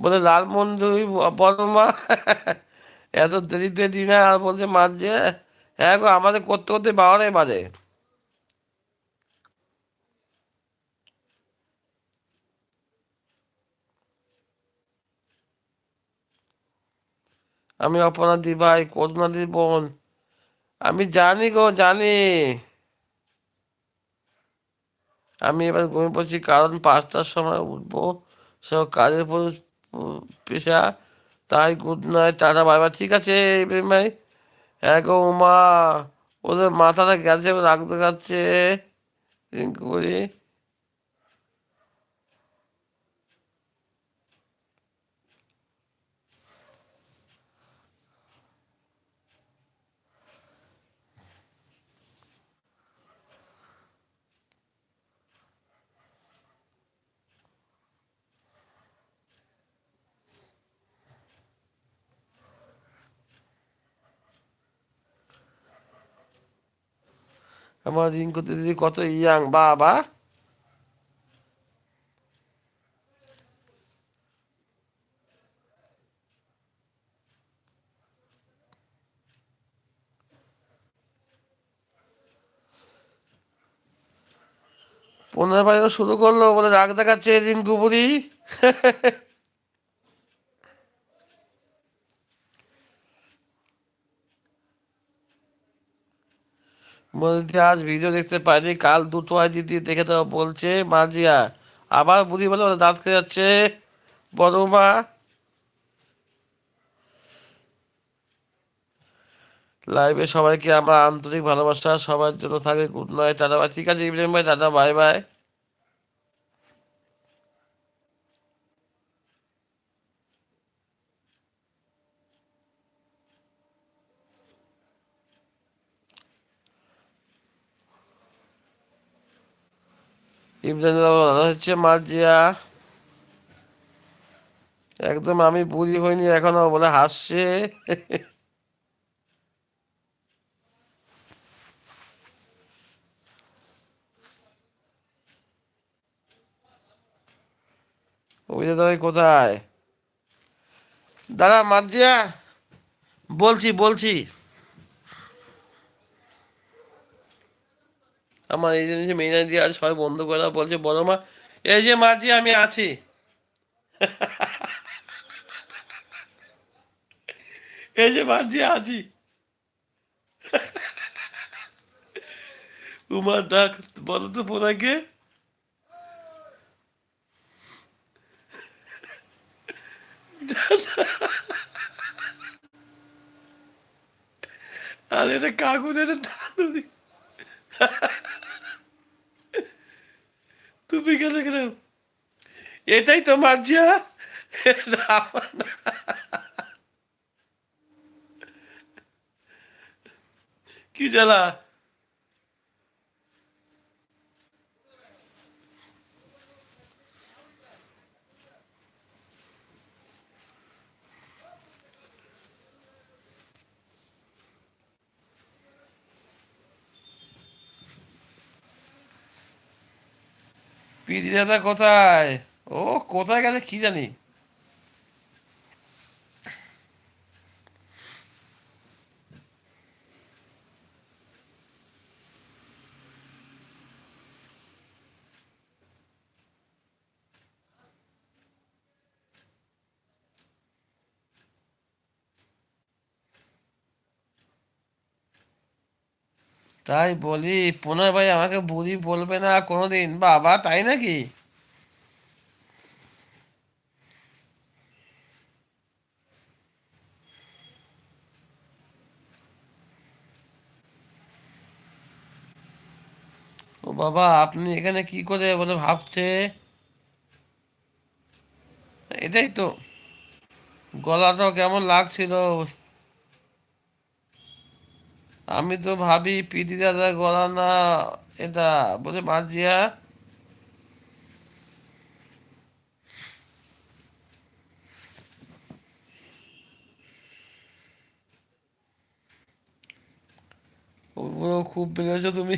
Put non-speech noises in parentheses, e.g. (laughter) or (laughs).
বলে লালমন্ডুই বর্মা, এত দেরিতে দিনে আর বলছে মাঝে হ্যাঁ গো, আমাদের করতে করতে বারোটাই বাজে। আমি অপরাধী ভাই করুণাদির বোন। আমি জানি গো, জানি। আমি এবার ঘুমিয়ে পড়ছি, কারণ পাঁচটার সময় উঠবো সব কাজের পর পেশা। তাই good night tata bye bye ঠিক আছে ভাই। হ্যাঁ গো, উমা। ওদের মাথাটা গেছে রাখতে যাচ্ছে রিঙ্কু বলি আমার রিঙ্কু দিদি কত ইয়াং, বাবা। পনেরো বাইরে শুরু করল, বলে রাগ দেখাচ্ছে রিঙ্কু বুড়ি। (laughs) বলতে আজ ভিডিও দেখতে পাইনি, কাল দুটো হয় দিদি দেখে তো বলছে মাঝিয়া। আবার বুড়ি বলে দাঁত খেয়ে যাচ্ছে। বড় মা লাইভে সবাইকে আমার আন্তরিক ভালোবাসা, সবার জন্য থাকে গুড নাইট দাদা ভাই ঠিক আছে ইব্রাহিম ভাই দাদা বাই বাই ইব্রাহিম হচ্ছে মার্জিয়া। একদম আমি বুড়ি হইনি, এখনও বলে হাসছে। কোথায়? দাদা মার্জিয়া, বলছি বলছি। আমার এই জিনিস মেইন দিয়ে আজ সবাই বন্ধ করে বলছে বড় মা, এই যে মাঝি, আমি আছি। (laughs) এই যে মাঝি, আছি। (laughs) উমার ডাক, বলো তো পোনাকে (laughs) আর, এটা কাকুর এটা কেন কেন এটাই তো মার্জিয়া কি জ্বালা? পিদি দাদা কোথায়? ও কোথায় গেছে কি জানি? তাই বলি পুনর ভাই আমাকে বুড়ি বলবে না কোনোদিন, বাবা, তাই নাকি? ও বাবা, আপনি এখানে কি করে বলে ভাবছে? এটাই তো, গলাটাও কেমন লাগছিল? আমি তো ভাবি পিটি দাদা গলা না এটা বলে মাঝিয়া খুব বেড়েছো তুমি।